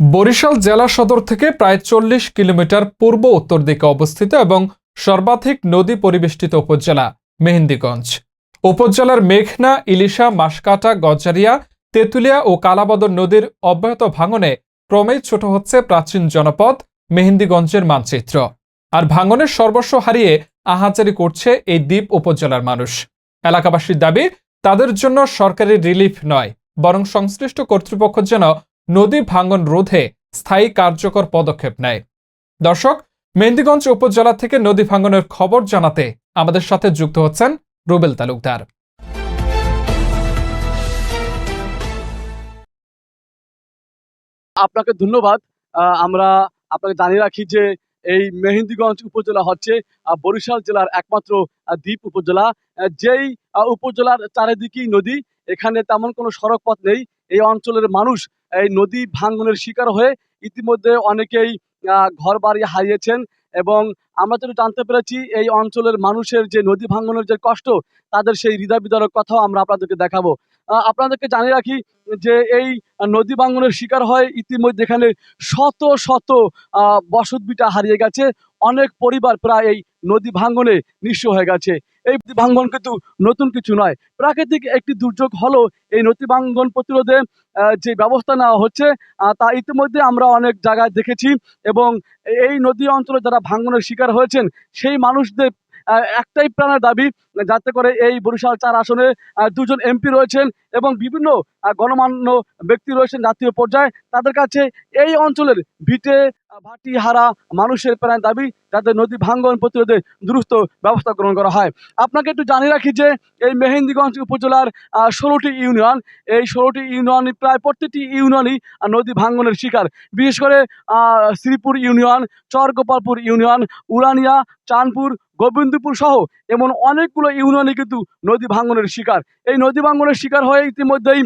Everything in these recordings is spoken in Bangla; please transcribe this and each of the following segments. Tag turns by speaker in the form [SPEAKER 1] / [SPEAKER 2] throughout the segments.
[SPEAKER 1] বরিশাল জেলা সদর থেকে প্রায় চল্লিশ কিলোমিটার পূর্ব উত্তর দিকে অবস্থিত এবং সর্বাধিক নদী পরিবেষ্টিত উপজেলা, মেহেন্দিগঞ্জ। উপজেলার মেঘনা, ইলিশা মাসকাটা গজারিয়া, তেঁতুলিয়া ও কালাবদর নদীর অব্যাহত ভাঙনে ক্রমেই ছোট হচ্ছে প্রাচীন জনপদ, মেহেন্দিগঞ্জের মানচিত্র। আর ভাঙনের সর্বস্ব হারিয়ে আহাজারি করছে এই দ্বীপ উপজেলার মানুষ। এলাকাবাসীর দাবি, তাদের জন্য সরকারি রিলিফ নয়, বরং সংশ্লিষ্ট কর্তৃপক্ষ যেন নদী ভাঙন রোধে স্থায়ী কার্যকর পদক্ষেপ নেয়। দর্শক, মেহেন্দিগঞ্জ উপজেলা থেকে নদী ভাঙনের খবর জানাতে আমাদের সাথে যুক্ত হচ্ছেন রুবেল তালুকদার।
[SPEAKER 2] আপনাকে ধন্যবাদ। আমরা আপনাকে জানিয়ে রাখি যে এই মেহেন্দিগঞ্জ উপজেলা হচ্ছে বরিশাল জেলার একমাত্র দ্বীপ উপজেলা। যেই উপজেলার চারিদিকেই নদী, এখানে তেমন কোনো সড়ক পথ নেই। এই অঞ্চলের মানুষ এই নদী ভাঙনের শিকার হয়ে ইতিমধ্যে অনেকেই ঘর বাড়ি হারিয়েছেন এবং আমরা যেটা জানতে পেরেছি এই অঞ্চলের মানুষের যে নদী ভাঙনের যে কষ্ট, তাদের সেই হৃদয় বিদারক কথাও আমরা আপনাদেরকে দেখাবো। আপনাদেরকে জানিয়ে রাখি যে এই নদী ভাঙ্গনের শিকার হয় ইতিমধ্যে এখানে শত শত আহ, বসতভিটা হারিয়ে গেছে। অনেক পরিবার প্রায় এই নদী ভাঙ্গনে নিঃস্ব হয়ে গেছে। এই ভাঙ্গন কিন্তু নতুন কিছু নয়। প্রাকৃতিক একটি দুর্যোগ হলো এই নদী ভাঙ্গন প্রতিরোধে যে ব্যবস্থা নেওয়া হচ্ছে তা ইতিমধ্যে আমরা অনেক জায়গায় দেখেছি এবং এই নদী অঞ্চলে যারা ভাঙ্গনের শিকার হয়েছেন সেই মানুষদের একটাই প্রাণের দাবি, যাতে করে এই বরিশাল চার আসনে দুজন এমপি রয়েছেন এবং বিভিন্ন গণমান্য ব্যক্তি রয়েছেন জাতীয় পর্যায়ে। তাদের কাছে এই অঞ্চলের ভিটে আহ, ভাটি হারা মানুষের প্রাণ দাবি যাতে নদী ভাঙ্গন প্রতিরোধে দ্রুত ব্যবস্থা গ্রহণ করা হয়। আপনাকে একটু জানিয়ে রাখি যে এই মেহেন্দিগঞ্জ উপজেলার ষোলোটি ইউনিয়ন এই ষোলোটি ইউনিয়ন প্রায় প্রত্যেকটি ইউনিয়নই নদী ভাঙ্গনের শিকার। বিশেষ করে শ্রীপুর ইউনিয়ন চরগোপালপুর ইউনিয়ন উড়ানিয়া চাঁদপুর গোবিন্দপুর সহ এমন অনেকগুলো ইউনিয়নই কিন্তু নদী ভাঙ্গনের শিকার। এই নদী ভাঙ্গনের শিকার হয়ে ইতিমধ্যেই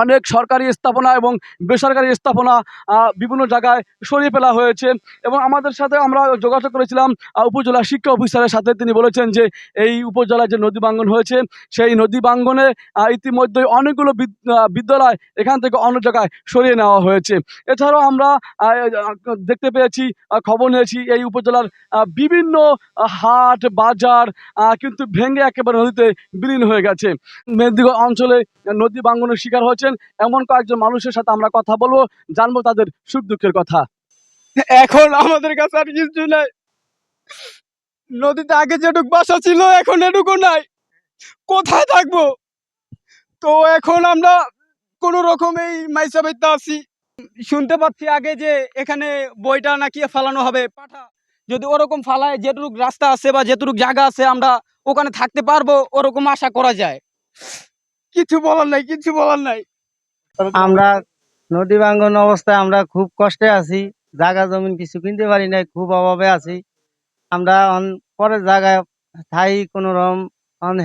[SPEAKER 2] অনেক সরকারি স্থাপনা এবং বেসরকারি স্থাপনা বিভিন্ন জায়গায় সরিয়ে ফেলা হয়েছে এবং আমাদের সাথে আমরা যোগাযোগ করেছিলাম উপজেলা শিক্ষা অফিসারের সাথে। তিনি বলেছেন যে এই উপজেলায় যে নদী বাঙ্গন হয়েছে সেই নদী বাঙ্গনে আহ, ইতিমধ্যেই অনেকগুলো বিদ- বিদ্যালয় এখান থেকে অন্য জায়গায় সরিয়ে নেওয়া হয়েছে। এছাড়াও আমরা দেখতে পেয়েছি খবর নিয়েছি এই উপজেলার বিভিন্ন হাট বাজার কিন্তু ভেঙে একেবারে নদীতে বিলীন হয়ে গেছে। মেদিনীগঞ্জ অঞ্চলে নদী বাঙ্গনের শিকার হয়েছেন এমন কয়েকজন মানুষের সাথে আমরা কথা বলব জানব তাদের সুখ দুঃখের কথা।
[SPEAKER 3] এখন আমাদের কাছে আর কিছু নাই। নদীতে আগে যেটুক বাসা ছিল এখন এটুকু নাই। কোথায় থাকব? তো এখন আমরা কোন রকম এই মাইসা বাইতে আছি শুনতে পাচ্ছি আগে যে এখানে বইটা নাকি ফালানো হবে পাঠা। যদি ওরকম ফালায় যেটুক রাস্তা আছে বা যেটুক জায়গা আছে আমরা ওখানে থাকতে পারব ওরকম আশা করা যায়। কিছু বলার নাই কিছু বলার নাই।
[SPEAKER 4] আমরা নদী ভাঙ্গন অবস্থায় আমরা খুব কষ্টে আছি জায়গা জমিন কিছু কিনতে পারি নাই, খুব অভাবে আছি। আমরা পরে জায়গায় স্থায়ী কোনো রকম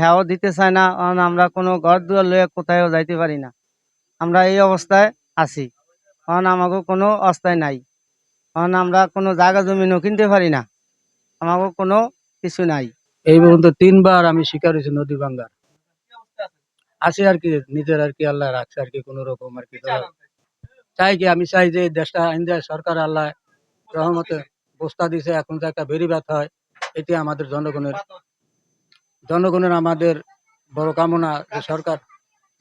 [SPEAKER 4] হেও দিতে চাই না, অন আমরা কোনো ঘর দুয়ার লয়ে কোথাও যাইতে পারি না। আমরা এই অবস্থায় আছি। অন আমাকে কোনো অবস্থায় নাই। অন আমরা কোনো জায়গা জমিনও কিনতে পারি না। আমাকে কোনো কিছু নাই।
[SPEAKER 5] এই পর্যন্ত তিনবার আমি শিকার হয়েছি নদী ভাঙ্গার। আছি আর কি নিজের আর কি আল্লাহ রাখছে আর কি কোন রকম আর কি। চাই কি আমি চাই যে এই দেশটা ইন্ডিয়া সরকার আল্লাহ রহমতে বস্তা দিছে এখন যে একটা বেরি ব্যথা হয় এটি আমাদের জনগণের জনগণের আমাদের বড় কামনা যে সরকার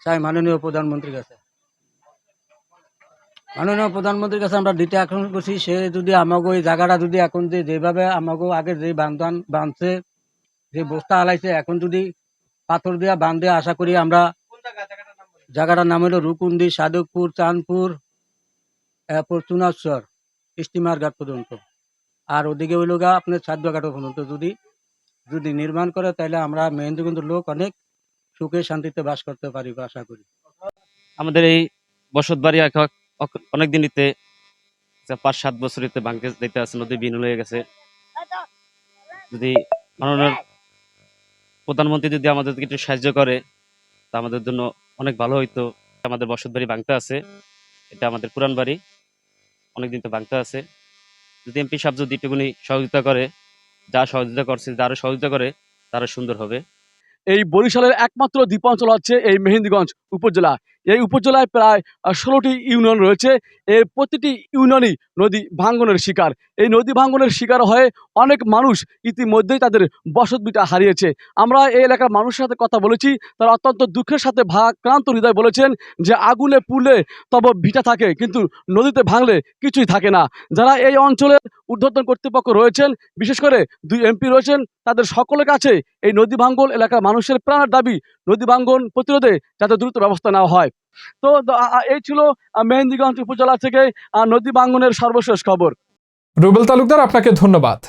[SPEAKER 5] চাই মাননীয় প্রধানমন্ত্রীর কাছে। মাননীয় প্রধানমন্ত্রীর কাছে আমরা দিতে এখন করছি সে যদি আমাকে ওই জায়গাটা যদি এখন যে যেভাবে আমাকে আগে যে বান্ধান বাঁধছে যে বস্তা আলাইছে এখন যদি পাথর দিয়া বাঁধ দিয়ে আশা করি আমরা জায়গাটার নাম হলো রুকুন্দি সাধকপুর চাঁদপুর, এরপর চুনাশ্বর স্টিমার ঘাট পর্যন্ত। আর ওদিকে হইল গা আপনার সাধ্যঘাট পর্যন্ত। যদি যদি নির্মাণ করে তাহলে আমরা মেহেন্দিগঞ্জ লোক অনেক সুখে শান্তিতে বাস করতে পারি আশা করি।
[SPEAKER 6] আমাদের এই বসত বাড়ি অনেক দিনিতে পাঁচ সাত বছরিতে ভাঙতে দিতে আছে, নদী বিন হয়ে গেছে। যদি মাননীয় প্রধানমন্ত্রী যদি আমাদেরকে একটু সাহায্য করে, তা আমাদের জন্য অনেক ভালো হইতো। আমাদের বসত বাড়ি ভাঙতে আছে, এটা আমাদের পুরান বাড়ি, অনেকদিন তো বাংতে আছে। যদি এমপি সাহেব যদি একটুখানি সহযোগিতা করে, যা সহযোগিতা করছে যারা সহযোগিতা করে তারা সুন্দর হবে।
[SPEAKER 2] এই বরিশালের একমাত্র দ্বীপাঞ্চল হচ্ছে এই মেহেন্দিগঞ্জ উপজেলা। এই উপজেলায় প্রায় ষোলোটি ইউনিয়ন রয়েছে। এর প্রতিটি ইউনিয়নই নদী ভাঙ্গনের শিকার। এই নদী ভাঙ্গনের শিকার হয়ে অনেক মানুষ ইতিমধ্যেই তাদের বসতভিটা হারিয়েছে। আমরা এই এলাকার মানুষের সাথে কথা বলেছি। তারা অত্যন্ত দুঃখের সাথে ভাক্রান্ত হৃদয় বলেছেন যে আগুনে পুড়লে তব ভিটা থাকে, কিন্তু নদীতে ভাঙলে কিছুই থাকে না। যারা এই অঞ্চলের ঊর্ধ্বতন কর্তৃপক্ষ রয়েছেন, বিশেষ করে দুই এমপি রয়েছেন, তাদের সকলের কাছে এই নদী ভাঙ্গন এলাকার মানুষের প্রাণের দাবি, নদী ভাঙ্গন প্রতিরোধে যাতে দ্রুত ব্যবস্থা নেওয়া হয়। তো এই ছিল মেহেন্দিগঞ্জ উপজেলা থেকে নদী বাঙ্গনের সর্বশেষ খবর।
[SPEAKER 1] রুবেল তালুকদার আপনাকে ধন্যবাদ।